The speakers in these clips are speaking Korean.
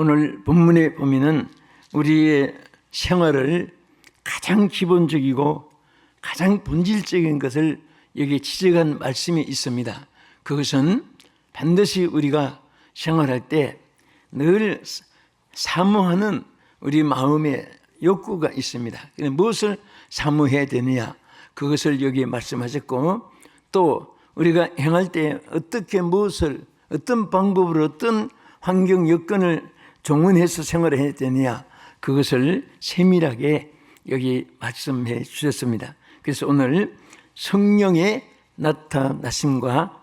오늘 본문에 보면은 우리의 생활을 가장 기본적이고 가장 본질적인 것을 여기에 지적한 말씀이 있습니다. 그것은 반드시 우리가 생활할 때 늘 사모하는 우리 마음의 욕구가 있습니다. 무엇을 사모해야 되느냐? 그것을 여기에 말씀하셨고 또 우리가 행할 때 어떻게 무엇을 어떤 방법으로 어떤 환경 여건을 종언해서 생활을 되느냐? 그것을 세밀하게 여기 말씀해 주셨습니다. 그래서 오늘 성령의 나타나심과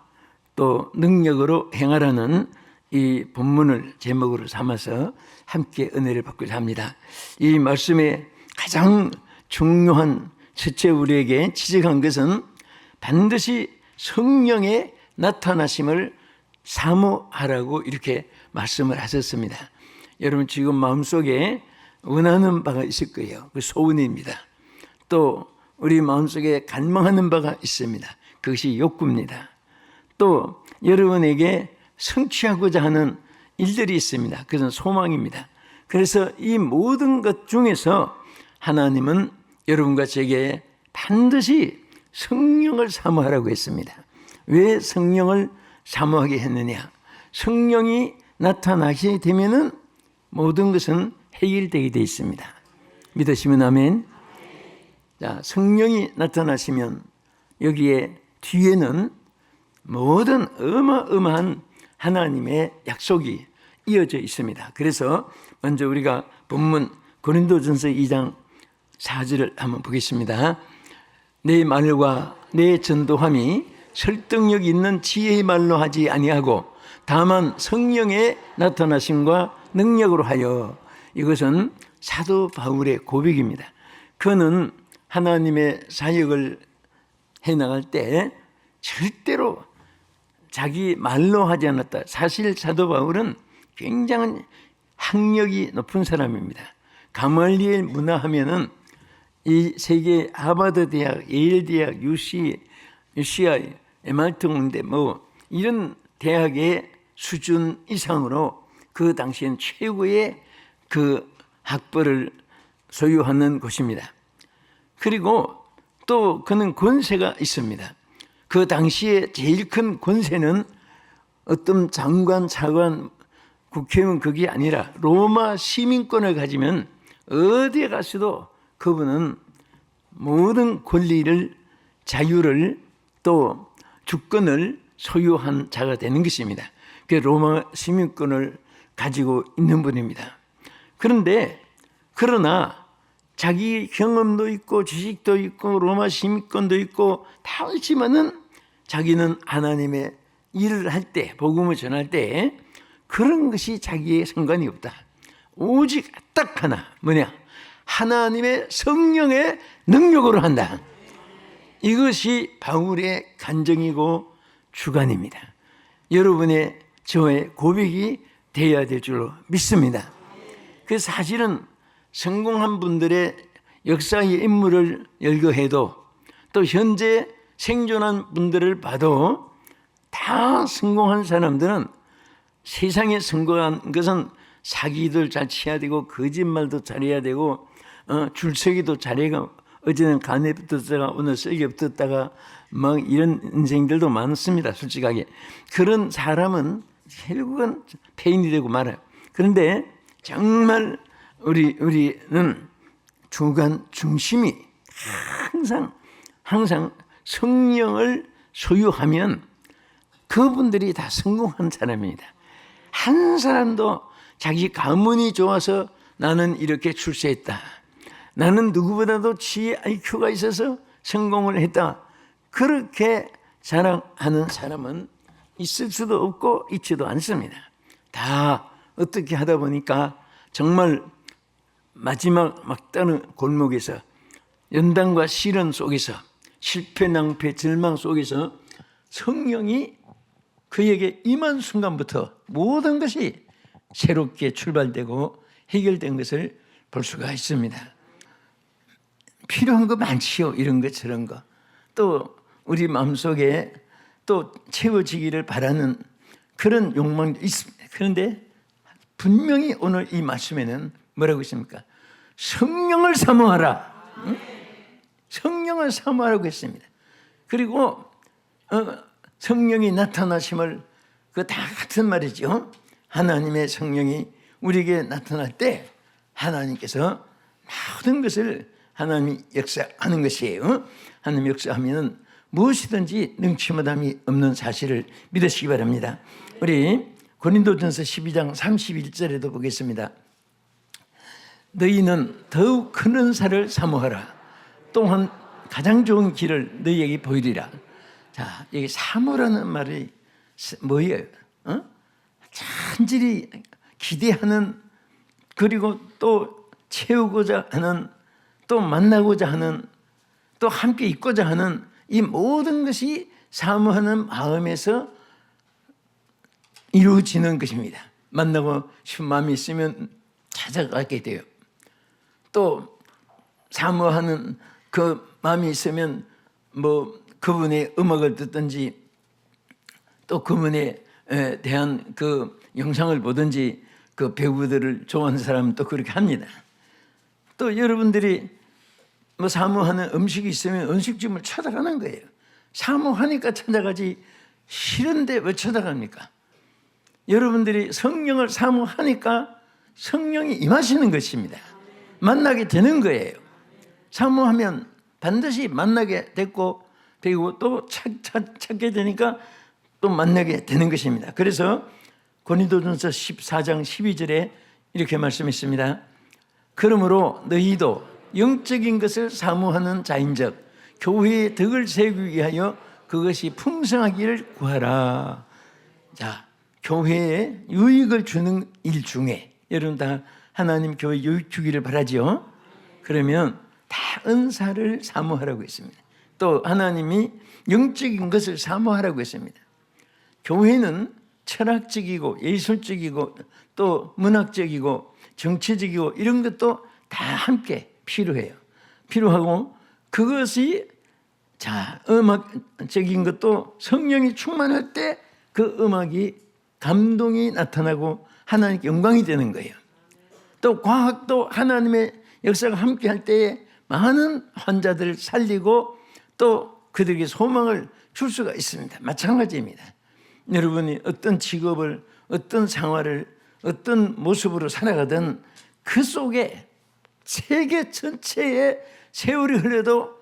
또 능력으로 행하라는 이 본문을 제목으로 삼아서 함께 은혜를 받고자 합니다. 이 말씀의 가장 중요한 첫째 우리에게 지적한 것은 반드시 성령의 나타나심을 사모하라고 이렇게 말씀을 하셨습니다. 여러분 지금 마음속에 원하는 바가 있을 거예요. 그 소원입니다. 또 우리 마음속에 갈망하는 바가 있습니다. 그것이 욕구입니다. 또 여러분에게 성취하고자 하는 일들이 있습니다. 그것은 소망입니다. 그래서 이 모든 것 중에서 하나님은 여러분과 제게 반드시 성령을 사모하라고 했습니다. 왜 성령을 사모하게 했느냐? 성령이 나타나게 되면은 모든 것은 해결되게 되어 있습니다. 믿으시면 아멘. 자, 성령이 나타나시면 여기에 뒤에는 모든 어마어마한 하나님의 약속이 이어져 있습니다. 그래서 먼저 우리가 본문 고린도전서 2장 4절을 한번 보겠습니다. 내 말과 내 전도함이 설득력 있는 지혜의 말로 하지 아니하고 다만 성령의 나타나심과 능력으로 하여 이것은 사도 바울의 고백입니다. 그는 하나님의 사역을 해 나갈 때 절대로 자기 말로 하지 않았다. 사실 사도 바울은 굉장한 학력이 높은 사람입니다. 가말리엘 문화하면은 이 세계 하버드 대학, 예일 대학, UC, UCI, MIT 공대 뭐 이런 대학의 수준 이상으로 그 당시엔 최고의 그 학벌을 소유하는 곳입니다. 그리고 또 그는 권세가 있습니다. 그 당시에 제일 큰 권세는 어떤 장관, 차관, 국회의원 그게 아니라 로마 시민권을 가지면 어디에 가서도 그분은 모든 권리를 자유를 또 주권을 소유한 자가 되는 것입니다. 그 로마 시민권을 가지고 있는 분입니다. 그런데 그러나 자기 경험도 있고 지식도 있고 로마 시민권도 있고 다 있지만은 자기는 하나님의 일을 할 때 복음을 전할 때 그런 것이 자기의 상관이 없다. 오직 딱 하나 뭐냐 하나님의 성령의 능력으로 한다. 이것이 바울의 간정이고 주관입니다. 여러분의 저의 고백이 되어야 될 줄로 믿습니다. 그 사실은 성공한 분들의 역사의 인물을 열거해도 또 현재 생존한 분들을 봐도 다 성공한 사람들은 세상에 성공한 것은 사기도 잘 치야 되고 거짓말도 잘해야 되고 어, 줄서기도 잘해가 어제는 간에 붙었다가 오늘 썩에 붙었다가 막 이런 인생들도 많습니다. 솔직하게 그런 사람은 결국은 폐인이 되고 말아요. 그런데 정말 우리 우리는 주관 중심이 항상 항상 성령을 소유하면 그분들이 다 성공한 사람입니다. 한 사람도 자기 가문이 좋아서 나는 이렇게 출세했다. 나는 누구보다도 지혜 IQ가 있어서 성공을 했다. 그렇게 자랑하는 사람은 있을 수도 없고 있지도 않습니다. 다 어떻게 하다 보니까 정말 마지막 막다른 골목에서 연단과 시련 속에서 실패, 낭패, 절망 속에서 성령이 그에게 임한 순간부터 모든 것이 새롭게 출발되고 해결된 것을 볼 수가 있습니다. 필요한 거 많지요. 이런 것 저런 거. 또 우리 마음속에 또 채워지기를 바라는 그런 욕망도 있습니다. 그런데 분명히 오늘 이 말씀에는 뭐라고 있습니까? 성령을 사모하라. 응? 성령을 사모하라고 했습니다. 그리고 어, 성령이 나타나심을 그 다 같은 말이죠. 하나님의 성령이 우리에게 나타날 때 하나님께서 모든 것을 하나님이 역사하는 것이에요. 하나님 역사하면 무엇이든지 능치마담이 없는 사실을 믿으시기 바랍니다. 우리 고린도전서 12장 31절에도 보겠습니다. 너희는 더욱 큰 은사를 사모하라. 또한 가장 좋은 길을 너희에게 보이리라. 자, 여기 사모라는 말이 뭐예요? 어? 간절히 기대하는 그리고 또 채우고자 하는 또 만나고자 하는 또 함께 있고자 하는 이 모든 것이 사모하는 마음에서 이루어지는 것입니다. 만나고 싶은 마음이 있으면 찾아가게 돼요. 또 사모하는 그 마음이 있으면 뭐 그분의 음악을 듣든지 또 그분에 대한 그 영상을 보든지 그 배우들을 좋아하는 사람은 또 그렇게 합니다. 또 여러분들이 뭐 사모하는 음식이 있으면 음식점을 찾아가는 거예요. 사모하니까 찾아가지 싫은데 왜 찾아갑니까? 여러분들이 성령을 사모하니까 성령이 임하시는 것입니다. 만나게 되는 거예요. 사모하면 반드시 만나게 됐고 그리고 또 찾, 찾, 찾게 되니까 또 만나게 되는 것입니다. 그래서 고린도전서 14장 12절에 이렇게 말씀했습니다. 그러므로 너희도 영적인 것을 사모하는 자인적 교회의 덕을 세우기 위하여 그것이 풍성하기를 구하라. 자, 교회에 유익을 주는 일 중에 여러분 다 하나님 교회 유익 주기를 바라지요. 그러면 다 은사를 사모하라고 했습니다. 또 하나님이 영적인 것을 사모하라고 했습니다. 교회는 철학적이고 예술적이고 또 문학적이고 정치적이고 이런 것도 다 함께 필요해요. 필요하고 그것이 자 음악적인 것도 성령이 충만할 때 그 음악이 감동이 나타나고 하나님 영광이 되는 거예요. 또 과학도 하나님의 역사가 함께 할 때에 많은 환자들을 살리고 또 그들에게 소망을 줄 수가 있습니다. 마찬가지입니다. 여러분이 어떤 직업을 어떤 생활을 어떤 모습으로 살아가든 그 속에 세계 전체에 세월이 흘러도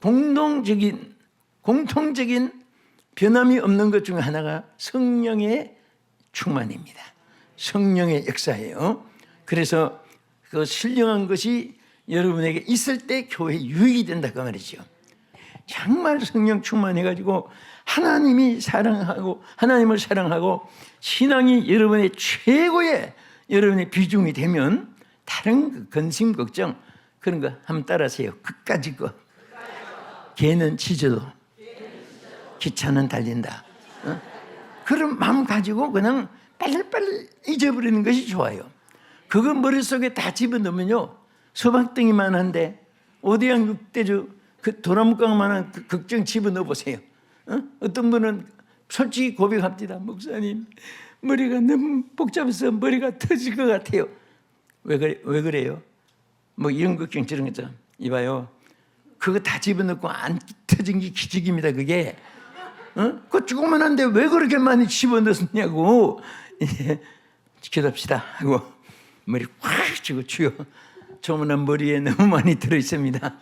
공동적인 공통적인 변함이 없는 것 중에 하나가 성령의 충만입니다. 성령의 역사예요. 그래서 그 신령한 것이 여러분에게 있을 때 교회 유익이 된다 그 말이죠. 정말 성령 충만해가지고 하나님이 사랑하고 하나님을 사랑하고 신앙이 여러분의 최고의 여러분의 비중이 되면 다른 그 근심 걱정 그런 거 한번 따라하세요. 끝까지 거. 개는 짖어도 기차는 달린다. 어? 그런 마음 가지고 그냥 빨리빨리 잊어버리는 것이 좋아요. 그거 머릿속에 다 집어넣으면요. 소박덩이만 한데 오대양 육대주 그 도나무깡만한 그 걱정 집어넣어 보세요. 어? 어떤 분은 솔직히 고백합니다. 목사님 머리가 너무 복잡해서 머리가 터질 것 같아요. 왜 그래? 왜 그래요? 뭐 이런 걱정 저런 거죠. 이봐요. 그거 다 집어넣고 안 터진 게 기적입니다. 그게. 어? 그 조그만한데 왜 그렇게 많이 집어넣었냐고. 예, 기도합시다 하고 머리 확 쥐고 주여. 조그만한 머리에 너무 많이 들어 있습니다.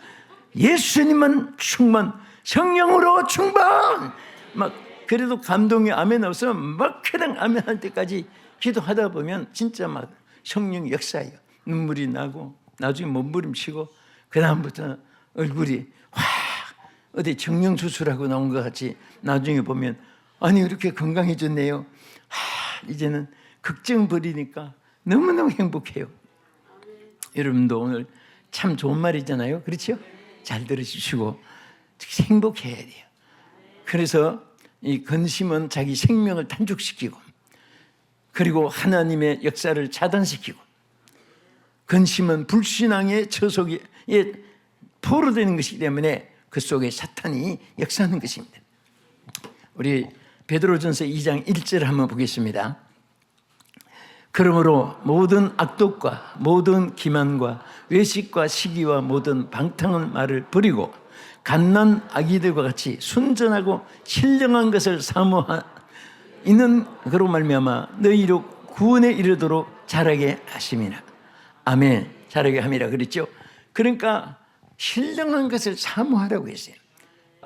예수님은 충만, 성령으로 충만. 막 그래도 감동이 아멘 없으면 막 그냥 아멘 할 때까지 기도하다 보면 진짜 막 성령 역사예요. 눈물이 나고 나중에 몸부림치고 그 다음부터 얼굴이 확 어디 정령 수술하고 나온 것 같이 나중에 보면 아니 이렇게 건강해졌네요. 하, 이제는 걱정 버리니까 너무너무 행복해요. 여러분도 오늘 참 좋은 말이잖아요. 그렇죠? 잘 들으시고 행복해야 돼요. 그래서 이 근심은 자기 생명을 단축시키고 그리고 하나님의 역사를 차단시키고 근심은 불신앙의 처속에 포로되는 것이기 때문에 그 속에 사탄이 역사하는 것입니다. 우리 베드로전서 2장 1절 한번 보겠습니다. 그러므로 모든 악독과 모든 기만과 외식과 시기와 모든 방탕한 말을 버리고 갓난 아기들과 같이 순전하고 신령한 것을 사모하 이는 그로 말미암아 너희로 구원에 이르도록 자라게 하심이라. 아멘. 자라게 함이라 그랬죠. 그러니까 신령한 것을 사모하라고 했어요.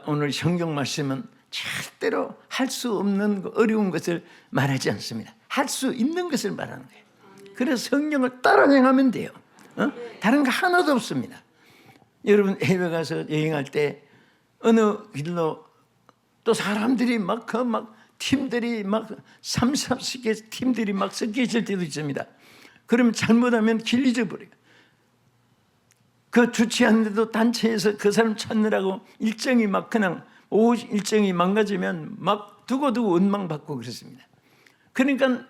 오늘 성경 말씀은 절대로 할 수 없는 거, 어려운 것을 말하지 않습니다. 할 수 있는 것을 말하는 거예요. 그래서 성령을 따라 행하면 돼요. 어? 다른 거 하나도 없습니다. 여러분 해외 가서 여행할 때 어느 길로 또 사람들이 막 그막 팀들이 막 삼삼스게 팀들이 막 섞여 있을 때도 있습니다. 그러면 잘못하면 길 잊어버려요. 그 주최하는데도 단체에서 그 사람 찾느라고 일정이 막 그냥 오후 일정이 망가지면 막 두고두고 원망받고 그랬습니다. 그러니까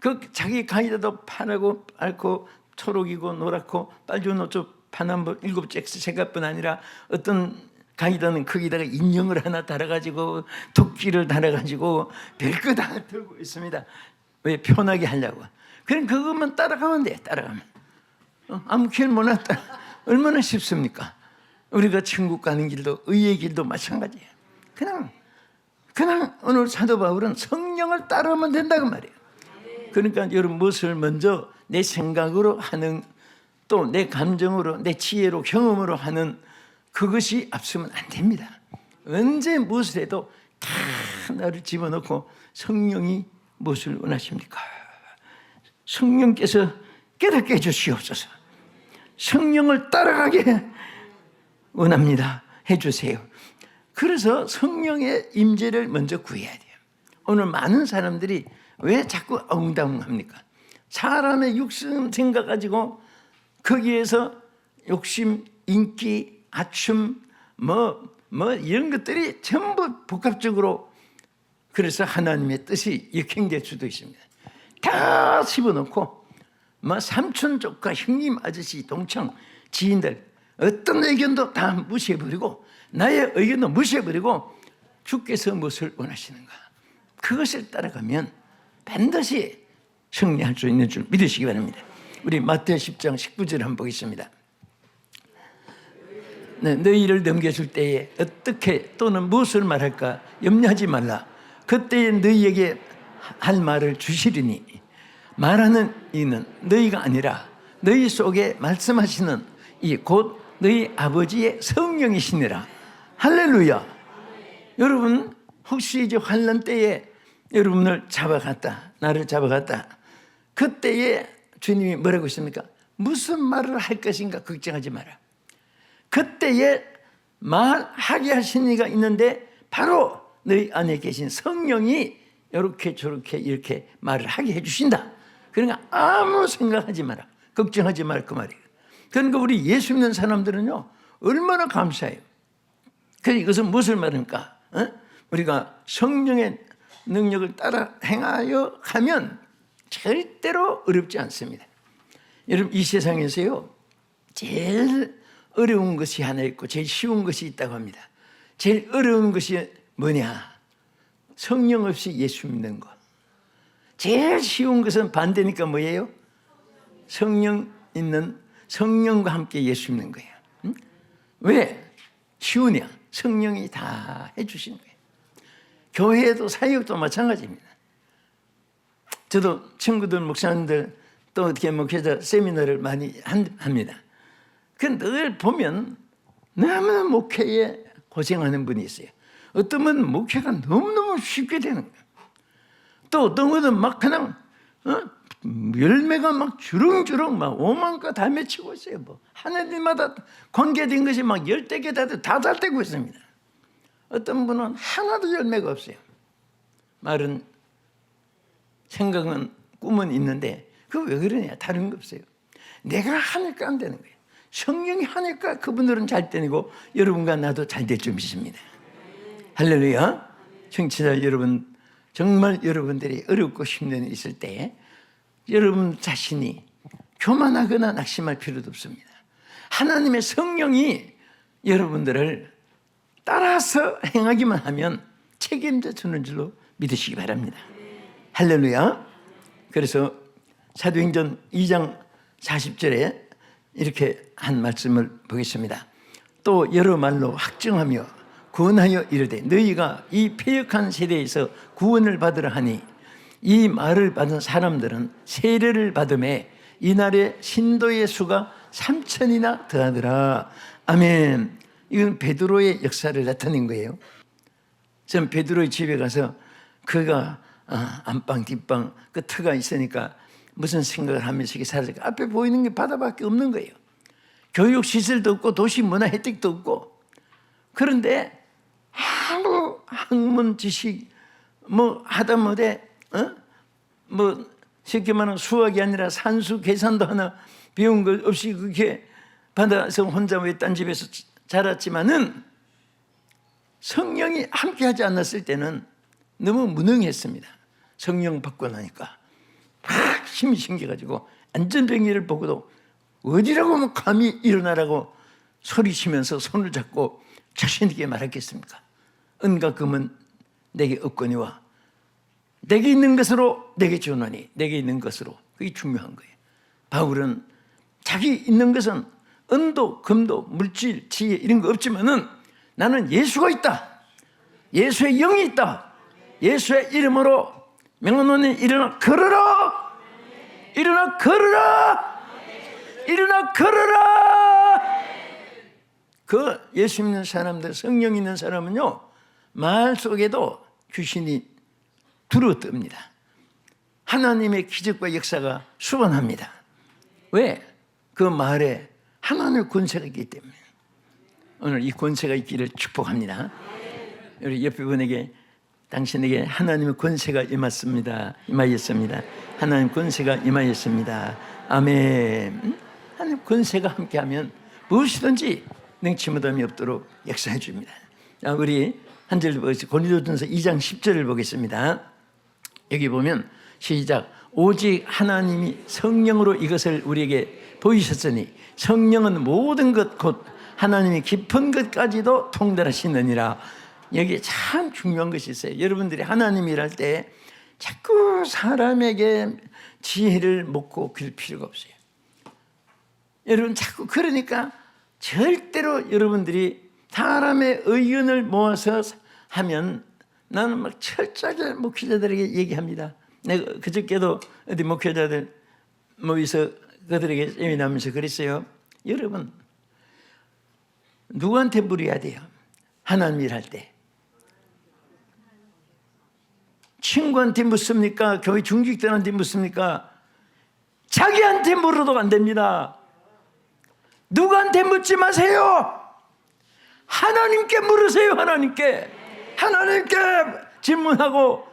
그 자기 가이드도 파랗고 밝고 초록이고 노랗고 빨주 노초 파란 법 일곱 잭스 색깔뿐 아니라 어떤 가이드는 거기다가 인형을 하나 달아가지고 도끼를 달아가지고 별거 다 들고 있습니다. 왜 편하게 하려고. 그럼 그것만 따라가면 돼. 따라가면. 어, 아무 길 몰라 따라. 얼마나 쉽습니까? 우리가 천국 가는 길도 의의 길도 마찬가지예요. 그냥 그냥 오늘 사도 바울은 성령을 따르면 된다고 말이에요. 그러니까 여러분 무엇을 먼저 내 생각으로 하는 또 내 감정으로 내 지혜로 경험으로 하는 그것이 앞서면 안 됩니다. 언제 무엇을 해도 다 나를 집어넣고 성령이 무엇을 원하십니까? 성령께서 깨닫게 해주시옵소서. 성령을 따라가게 원합니다. 해주세요. 그래서 성령의 임재를 먼저 구해야 돼요. 오늘 많은 사람들이 왜 자꾸 엉당합니까? 사람의 육신 생각 가지고 거기에서 욕심, 인기, 아춤, 뭐, 뭐 이런 것들이 전부 복합적으로 그래서 하나님의 뜻이 역행될 수도 있습니다. 다 집어넣고 뭐 삼촌 조카 형님 아저씨 동창 지인들 어떤 의견도 다 무시해버리고 나의 의견도 무시해버리고 주께서 무엇을 원하시는가 그것을 따라가면 반드시 승리할 수 있는 줄 믿으시기 바랍니다. 우리 마태 10장 19절 한번 보겠습니다. 네, 너희를 넘겨줄 때에 어떻게 또는 무엇을 말할까 염려하지 말라. 그때에 너희에게 할 말을 주시리니 말하는 이는 너희가 아니라 너희 속에 말씀하시는 이 곧 너희 아버지의 성령이시니라. 할렐루야. 여러분 혹시 이제 환란 때에 여러분을 잡아갔다. 나를 잡아갔다. 그때에 주님이 뭐라고 했습니까? 무슨 말을 할 것인가 걱정하지 마라. 그때에 말하게 하신 이가 있는데 바로 너희 안에 계신 성령이 이렇게 저렇게 이렇게 말을 하게 해주신다. 그러니까 아무 생각하지 마라. 걱정하지 말 그 말이에요. 그러니까 우리 예수 믿는 사람들은요 얼마나 감사해요. 그래서 이것은 무엇을 말합니까? 어? 우리가 성령의 능력을 따라 행하여 가면 절대로 어렵지 않습니다. 여러분 이 세상에서요 제일 어려운 것이 하나 있고 제일 쉬운 것이 있다고 합니다. 제일 어려운 것이 뭐냐? 성령 없이 예수 믿는 것. 제일 쉬운 것은 반대니까 뭐예요? 성령 있는 성령과 함께 예수 믿는 거예요. 응? 왜 쉬우냐? 성령이 다 해주시는 거예요. 교회도 사역도 마찬가지입니다. 저도 친구들 목사님들 또 어떻게 목회자 세미나를 많이 합니다. 그늘 보면 너무나 목회에 고생하는 분이 있어요. 어떤 분은 목회가 너무너무 쉽게 되는 거예요. 또 어떤 분은 막 그냥 어? 열매가 막 주렁주렁 막 오만가 다 맺히고 있어요. 뭐 하나님마다 관계된 것이 막 열대 개 다잘 되고 있습니다. 어떤 분은 하나도 열매가 없어요. 말은 생각은 꿈은 있는데 그 왜 그러냐 다른 거 없어요. 내가 하니까 안 되는 거예요. 성령이 하니까 그분들은 잘 되고 여러분과 나도 잘 될 줄 믿습니다. 할렐루야. 청취자 여러분 정말 여러분들이 어렵고 힘든 일 있을 때 여러분 자신이 교만하거나 낙심할 필요도 없습니다. 하나님의 성령이 여러분들을 따라서 행하기만 하면 책임져 주는 줄로 믿으시기 바랍니다. 할렐루야. 그래서 사도행전 2장 40절에 이렇게 한 말씀을 보겠습니다. 또 여러 말로 확증하며 구원하여 이르되 너희가 이 폐역한 세대에서 구원을 받으라 하니 이 말을 받은 사람들은 세례를 받음에 이날의 신도의 수가 3천이나 더하더라. 아멘. 이건 베드로의 역사를 나타낸 거예요. 전 베드로의 집에 가서 그가 아, 안방 뒷방 그 터가 있으니까 무슨 생각을 하면서 이렇게 살았을까 앞에 보이는 게 바다밖에 없는 거예요. 교육 시설도 없고 도시 문화 혜택도 없고 그런데 아무 학문 지식 뭐 하다못해 어? 뭐 쉽게 말하면 수학이 아니라 산수 계산도 하나 배운 것 없이 그렇게 받아서 혼자 외딴 집에서 자랐지만은 성령이 함께하지 않았을 때는 너무 무능했습니다. 성령 받고 나니까 막 힘이 생겨가지고 안전병기를 보고도 어디라고 하면 감히 일어나라고 소리치면서 손을 잡고 자신에게 말했겠습니까? 은과 금은 내게 없거니와 내게 있는 것으로 내게 주노니 내게 있는 것으로 그게 중요한 거예요. 바울은 자기 있는 것은 은도 금도 물질 지혜 이런 거 없지만은 나는 예수가 있다. 예수의 영이 있다. 예수의 이름으로 명언원에 일어나 걸어라. 일어나 걸어라. 일어나 걸어라. 그 예수 믿는 사람들, 성령 있는 사람은요, 말 속에도 귀신이 두루뜹니다. 하나님의 기적과 역사가 수반합니다. 왜? 그 말에 하나님의 권세가 있기 때문에. 오늘 이 권세가 있기를 축복합니다. 우리 옆에 분에게 당신에게 하나님의 권세가 임했습니다. 임하였습니다. 하나님 권세가 임하였습니다. 아멘. 하나님 권세가 함께하면 무엇이든지 능치무덤이 없도록 역사해 줍니다. 자, 우리 한절 고린도전서 2장 10절을 보겠습니다. 여기 보면 시작 오직 하나님이 성령으로 이것을 우리에게 보이셨으니 성령은 모든 것 곧 하나님이 깊은 것까지도 통달하시느니라 여기 참 중요한 것이 있어요 여러분들이 하나님이랄 때 자꾸 사람에게 지혜를 묻고 그럴 필요가 없어요 여러분 자꾸 그러니까 절대로 여러분들이 사람의 의견을 모아서 하면 나는 막 철저하게 목회자들에게 얘기합니다. 내가 그저께도 어디 목회자들 모여서 그들에게 세미나면서 그랬어요. 여러분 누구한테 물어야 돼요? 하나님 일할 때. 친구한테 묻습니까? 교회 중직들한테 묻습니까? 자기한테 물어도 안 됩니다. 누구한테 묻지 마세요. 하나님께 물으세요. 하나님께. 하나님께 질문하고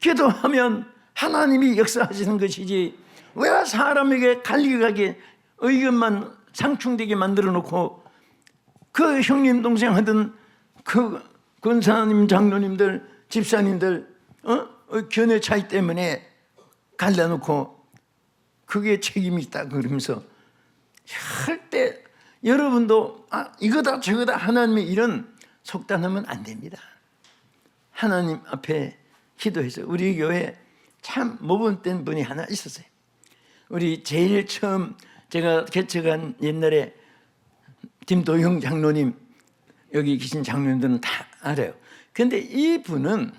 기도하면 하나님이 역사하시는 것이지 왜 사람에게 갈리가게 의견만 상충되게 만들어 놓고 그 형님 동생 하던 그 권사님 장로님들 집사님들 어? 어, 견해 차이 때문에 갈라놓고 그게 책임이 있다 그러면서 할 때 여러분도 아, 이거다 저거다 하나님의 일은 속단하면 안 됩니다. 하나님 앞에 기도해서 우리 교회 참 모범된 분이 하나 있었어요. 우리 제일 처음 제가 개척한 옛날에 김도형 장로님 여기 계신 장로님들은 다 알아요. 근데 이 분은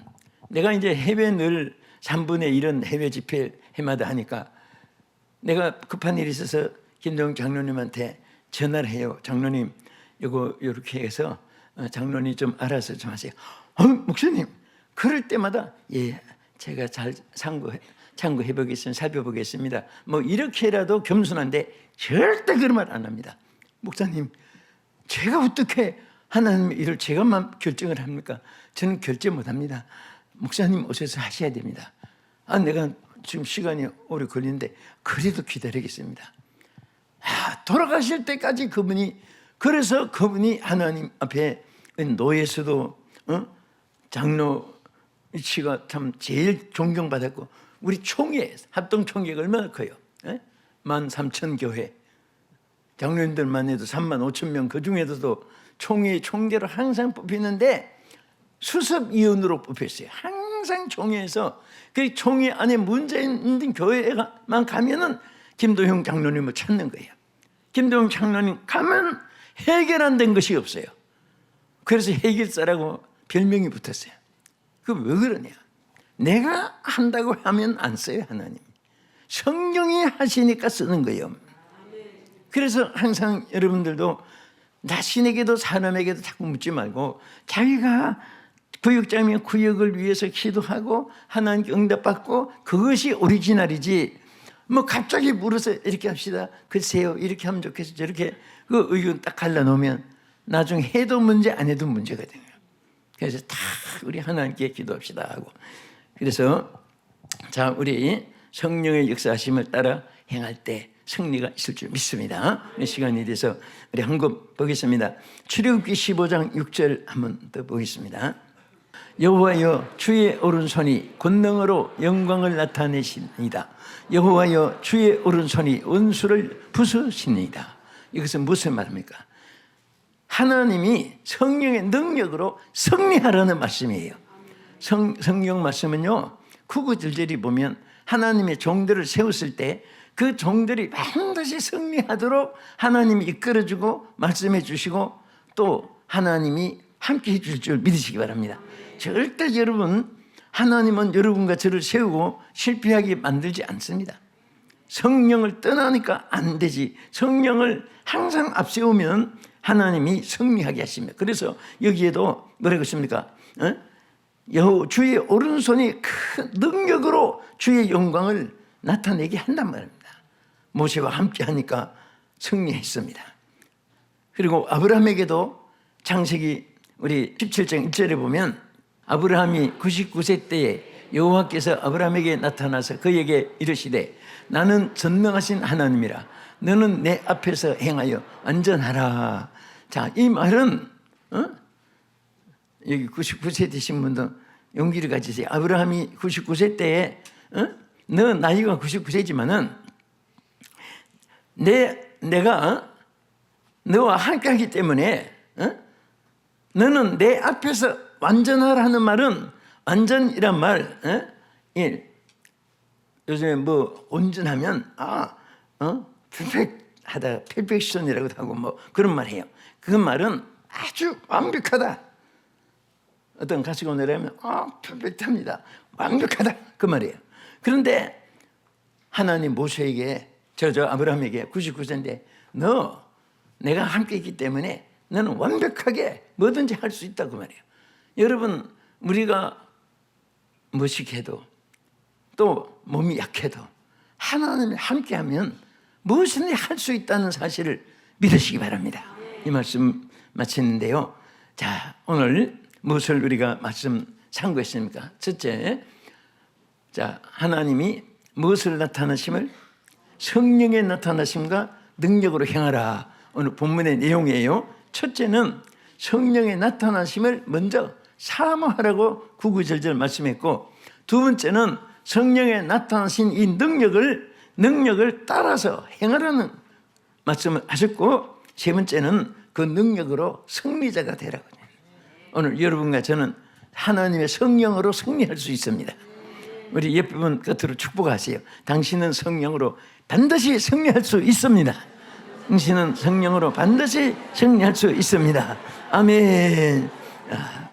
내가 이제 해외 늘 3분의 1은 해외 집회 해마다 하니까 내가 급한 일이 있어서 김도영 장로님한테 전화를 해요. 장로님, 이거 이렇게 해서 어, 장로님 좀 알아서 좀 하세요. 어, 목사님, 그럴 때마다 예, 제가 잘 참고 참고해 보겠습니다. 살펴보겠습니다. 뭐 이렇게라도 겸손한데 절대 그런 말 안 합니다. 목사님, 제가 어떻게 하나님의 일을 제가만 결정을 합니까? 저는 결정 못 합니다. 목사님 오셔서 하셔야 됩니다. 아, 내가 지금 시간이 오래 걸리는데 그래도 기다리겠습니다. 아, 돌아가실 때까지 그분이 그래서 그분이 하나님 앞에 노예수도 어? 장로 위치가 참 제일 존경받았고 우리 총회 합동 총회가 얼마나 커요? 예? 만 삼천 교회 장로님들만 해도 3만 5천 명 그 중에서도 총회 총대로 항상 뽑히는데 수습 위원으로 뽑혔어요. 항상 총회에서 그 총회 안에 문제 있는 교회만 가면은 김도형 장로님을 찾는 거예요. 김도형 장로님 가면 해결 안 된 것이 없어요. 그래서 해결사라고 별명이 붙었어요. 그 왜 그러냐? 내가 한다고 하면 안 써요 하나님. 성령이 하시니까 쓰는 거예요. 그래서 항상 여러분들도 자신에게도 사람에게도 자꾸 묻지 말고 자기가 구역장이면 구역을 위해서 기도하고 하나님께 응답받고 그것이 오리지널이지 뭐 갑자기 물어서 이렇게 합시다 글쎄요 이렇게 하면 좋겠어 저렇게 그 의견 딱 갈라놓으면 나중에 해도 문제 안 해도 문제거든요 그래서 다 우리 하나님께 기도합시다 하고 그래서 자 우리 성령의 역사하심을 따라 행할 때 승리가 있을 줄 믿습니다. 시간이 돼서 우리 한번 보겠습니다. 출애굽기 15장 6절 한번 더 보겠습니다. 여호와여 주의 오른손이 권능으로 영광을 나타내십니다. 여호와여 주의 오른손이 원수를 부수십니다. 이것은 무슨 말입니까? 하나님이 성령의 능력으로 승리하라는 말씀이에요. 성, 성경 말씀은요, 구구절절히 보면 하나님의 종들을 세웠을 때 그 종들이 반드시 승리하도록 하나님이 이끌어주고 말씀해 주시고 또 하나님이 함께 해줄 줄 믿으시기 바랍니다. 절대 여러분, 하나님은 여러분과 저를 세우고 실패하게 만들지 않습니다. 성령을 떠나니까 안 되지. 성령을 항상 앞세우면 하나님이 승리하게 하십니다. 그래서 여기에도 뭐라고 했습니까? 어? 주의 오른손이 큰 능력으로 주의 영광을 나타내게 한단 말입니다. 모세와 함께 하니까 승리했습니다. 그리고 아브라함에게도 창세기 우리 17장 1절에 보면 아브라함이 99세 때에 여호와께서 아브라함에게 나타나서 그에게 이르시되 나는 전능하신 하나님이라 너는 내 앞에서 행하여 안전하라. 자, 이 말은 어? 여기 99세 되신 분도 용기를 가지세요. 아브라함이 99세 때에 어? 너 나이가 99세지만은 내 내가 어? 너와 함께하기 때문에 어? 너는 내 앞에서 완전하라는 말은 완전이란 말, 어? 예. 요즘에 뭐 온전하면 아, 어, perfec하다, perfection이라고 하고 뭐 그런 말 해요. 그 말은 아주 완벽하다. 어떤 가수가 노래하면 아, perfect합니다. 완벽하다 그 말이에요. 그런데 하나님 모세에게 저 저 아브라함에게 99세인데 너 내가 함께 있기 때문에 너는 완벽하게 뭐든지 할 수 있다 그 말이에요. 여러분 우리가 무식해도 또 몸이 약해도 하나님이 함께하면 무엇이든지 할 수 있다는 사실을 믿으시기 바랍니다. 이 말씀 마치는데요. 자 오늘 무엇을 우리가 말씀 참고했습니까? 첫째, 자 하나님이 무엇을 나타나심을 성령의 나타나심과 능력으로 행하라. 오늘 본문의 내용이에요. 첫째는 성령의 나타나심을 먼저 사모하라고 구구절절 말씀했고 두 번째는 성령의 나타나신 이 능력을 능력을 따라서 행하라는 말씀을 하셨고 세 번째는 그 능력으로 승리자가 되라고. 오늘 여러분과 저는 하나님의 성령으로 승리할 수 있습니다. 우리 분 끝으로 축복하세요. 당신은 성령으로 반드시 승리할 수 있습니다. 당신은 성령으로 반드시 승리할 수 있습니다. 아멘. 아,